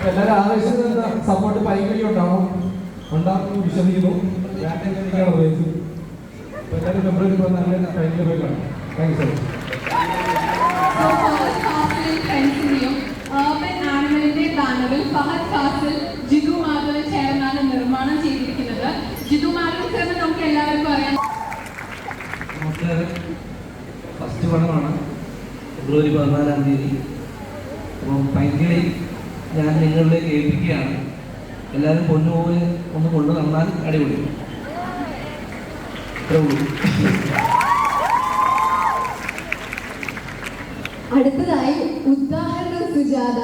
എല്ലാവരും ആവേശത്തിന് സപ്പോർട്ട് പൈകടി ഉണ്ടാവും ഉണ്ടാകും എല്ലാവരും ഫെബ്രുവരി ഫഹദ് നിർമ്മാണം ചെയ്തിരിക്കുന്നത് ഫസ്റ്റ് ഫെബ്രുവരി പതിനാലാം തീയതി. അപ്പം പൈങ്കിളി ഞാൻ നിങ്ങളിലേക്ക് ഏൽപ്പിക്കുകയാണ്. എല്ലാവരും പൊന്നുപോലെ ഒന്ന് കൊണ്ടു നടന്നാൽ അടിപൊളി. അടുത്തതായി ഉദാഹരണം സുജാത.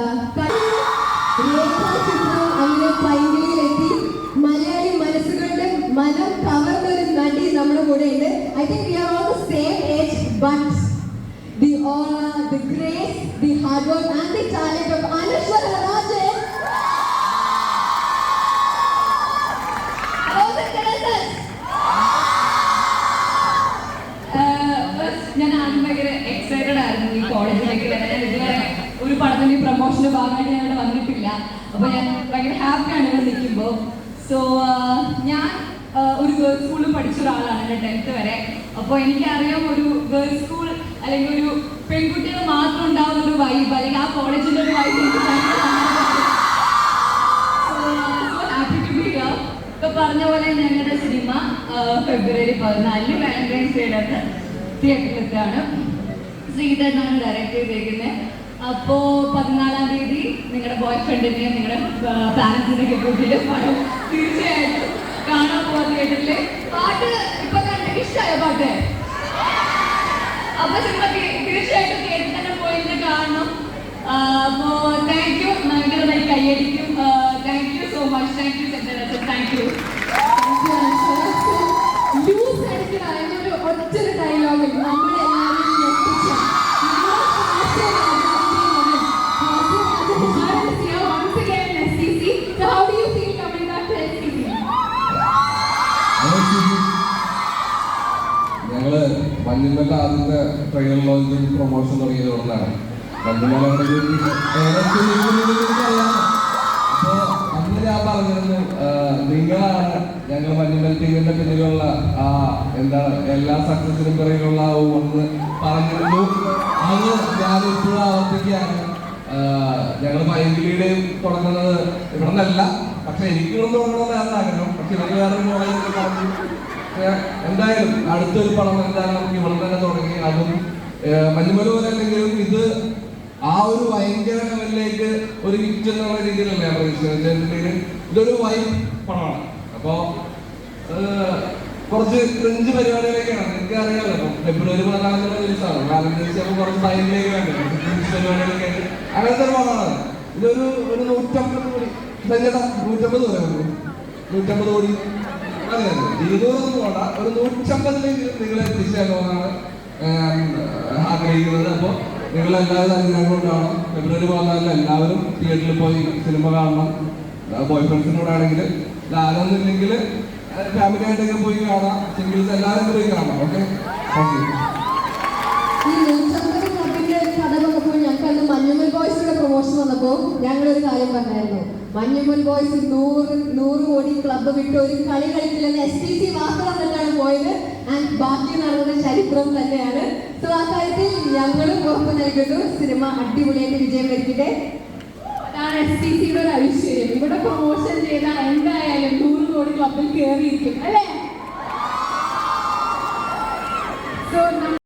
മലയാളി കവർന്നൊരു നടി നമ്മുടെ കൂടെ I think we are all age the all the grace the hard work and the talent of കോളേജിലേക്ക് വരാൻ ഇതുവരെ ഒരു പടത്തിന്റെ പ്രൊമോഷന്റെ ഭാഗമായിട്ട് ഞാൻ ഇവിടെ വന്നിട്ടില്ല. അപ്പൊ ഞാൻ ഭയങ്കര ഹാപ്പിയാണ് ഇവിടെ നിൽക്കുമ്പോൾ. സോ ഞാൻ ഒരു ഗേൾസ് സ്കൂളിൽ പഠിച്ച ഒരാളാണ് എന്റെ ടെൻത്ത് വരെ. അപ്പോൾ എനിക്കറിയാം ഒരു ഗേൾസ് സ്കൂൾ അല്ലെങ്കിൽ ഒരു പെൺകുട്ടികൾ മാത്രം ഉണ്ടാവുന്ന ഒരു വൈബ് അല്ലെങ്കിൽ ആ കോളേജിന്റെ ഒരു വൈബ് ഇപ്പൊ പറഞ്ഞ പോലെ ഞങ്ങളുടെ സിനിമ ഫെബ്രുവരി പതിനാലിന് വാലന്റൈൻസ് ഡേയുടെ തിയേറ്ററിലെത്താണ് ശ്രീധരനാണ് ഡയറക്റ്റ് ചെയ്തേക്കുന്നത് അപ്പോ പതിനാലാം തീയതി നിങ്ങളുടെ ബോയ് ഫ്രണ്ടിനെയും നിങ്ങളുടെ പാരന്റ്സിനെയൊക്കെ കൂട്ടിയിട്ട് പടം തീർച്ചയായിട്ടും കാണാൻ പോകാൻ തിയേറ്ററിൽ പാട്ട് ഇപ്പൊ കണ്ട് ഇഷ്ടമായ പാട്ട്? അപ്പൊ സിനിമ തീർച്ചയായിട്ടും തന്നെ പോയിരുന്ന് കാണണം. അപ്പോ താങ്ക് യു ഭയങ്കരമായി കൈയടിക്കും. Thank you so much thank you thank you മഞ്ഞുമല്ല ആദ്യത്തെ ട്രെയിലർ ലോഞ്ചും പ്രൊമോഷൻ തുടങ്ങിയത് കൊണ്ടാണ് മഞ്ഞുമല അപ്പോ അന്ന് ഞാൻ പറഞ്ഞിരുന്നു നിങ്ങളാണ് ഞങ്ങൾ മഞ്ഞുമൽ ടീമിന്റെ പിന്നിലുള്ള ആ എന്താണ് എല്ലാ സക്സസിനും പിറകിലുള്ള ആ ഒന്ന് പറഞ്ഞിരുന്നു. അത് ഞാൻ ഇപ്പോഴും ആവർത്തിക്കുകയാണ്. ഞങ്ങൾ മൈങ്കിളിയുടെയും തുടങ്ങുന്നത് ഇവിടെ നിന്നല്ല പക്ഷെ എനിക്ക് ഇവിടെ തുടങ്ങണമെന്നാണ് ആഗ്രഹം. പക്ഷെ ഇവർ വേറെ പറഞ്ഞു എന്തായാലും അടുത്തൊരു പടം എന്തായാലും നമുക്ക് ഇവിടെ തന്നെ തുടങ്ങി. അതും മഞ്ഞുമല പോലെ അല്ലെങ്കിലും ഇത് ആ ഒരു ഭയങ്കര ലെവലിലേക്ക് ഒരു ഹിറ്റ് എന്നുള്ള രീതിയിലല്ല ഞാൻ പ്രതീക്ഷിച്ചത് ഇതൊരു വൈ പടമാണ്. അപ്പോ കുറച്ച് ഫ്രഞ്ച് പരിപാടികളൊക്കെയാണ്. നിങ്ങൾക്ക് അറിയാമല്ലോ ഫെബ്രുവരി പതിനാലാം ദിവസമാണ് വാലന്റൈൻസ് അപ്പോൾ കുറച്ച് ടൈമിലേക്ക് വേണ്ടേ? അങ്ങനത്തെ ഒരു പടമാണ് ഇതൊരു ഒരു നൂറ്റമ്പത് കോടി. നൂറ്റമ്പത് പറയുന്നു നൂറ്റമ്പത് കോടി. അതെ ഇരുന്നൂറൊന്നും പോണ്ട ഒരു നൂറ്റമ്പതിലേക്ക് നിങ്ങളെ എത്തിച്ചേക്കണമെന്നാണ് ആഗ്രഹിക്കുന്നത്. അപ്പോൾ നിങ്ങൾ എല്ലാവരും അനുഗ്രഹങ്ങളും കാണും ഫെബ്രുവരി പതിനാലിന് എല്ലാവരും തിയേറ്ററിൽ പോയി സിനിമ കാണണം. ബോയ് ഫ്രണ്ട്സിനോട് ആണെങ്കിൽ ആരെന്നില്ലെങ്കിൽ ഫാമിലി ആയിട്ടൊക്കെ പോയി കാണാം. സിംഗിൾസ് എല്ലാവരും പോയി കാണാം. ഓക്കെ ഓക്കെ ഞങ്ങൾക്ക് അന്ന് മഞ്ഞുമൽ ബോയ്സിന്റെ പ്രൊമോഷൻ വന്നപ്പോൾ ഞങ്ങളൊരു കാര്യം പറഞ്ഞായിരുന്നു. മഞ്ഞുമൽ ബോയ്സ് നൂറ് നൂറ് കോടി ക്ലബ്ബ് വിട്ട് ഒരു കളി കളിക്കില്ലെന്ന് എസ് ടി സി മാത്രം തന്നെയാണ് പോയത്. ആൻഡ് ബാക്കി നടന്ന ചരിത്രം തന്നെയാണ്. സോ ആ കാര്യത്തിൽ ഞങ്ങളും ഉറപ്പ് നൽകുന്നു. സിനിമ അടിപൊളിയായിട്ട് വിജയം വരിക്കട്ടെ. അതാണ് എസ് ടി സിയുടെ ഒരു ഐശ്വര്യം. ഇവിടെ പ്രൊമോഷൻ ചെയ്താൽ എന്തായാലും നൂറ് കോടി ക്ലബിൽ കയറിയിരിക്കും. അല്ലേ?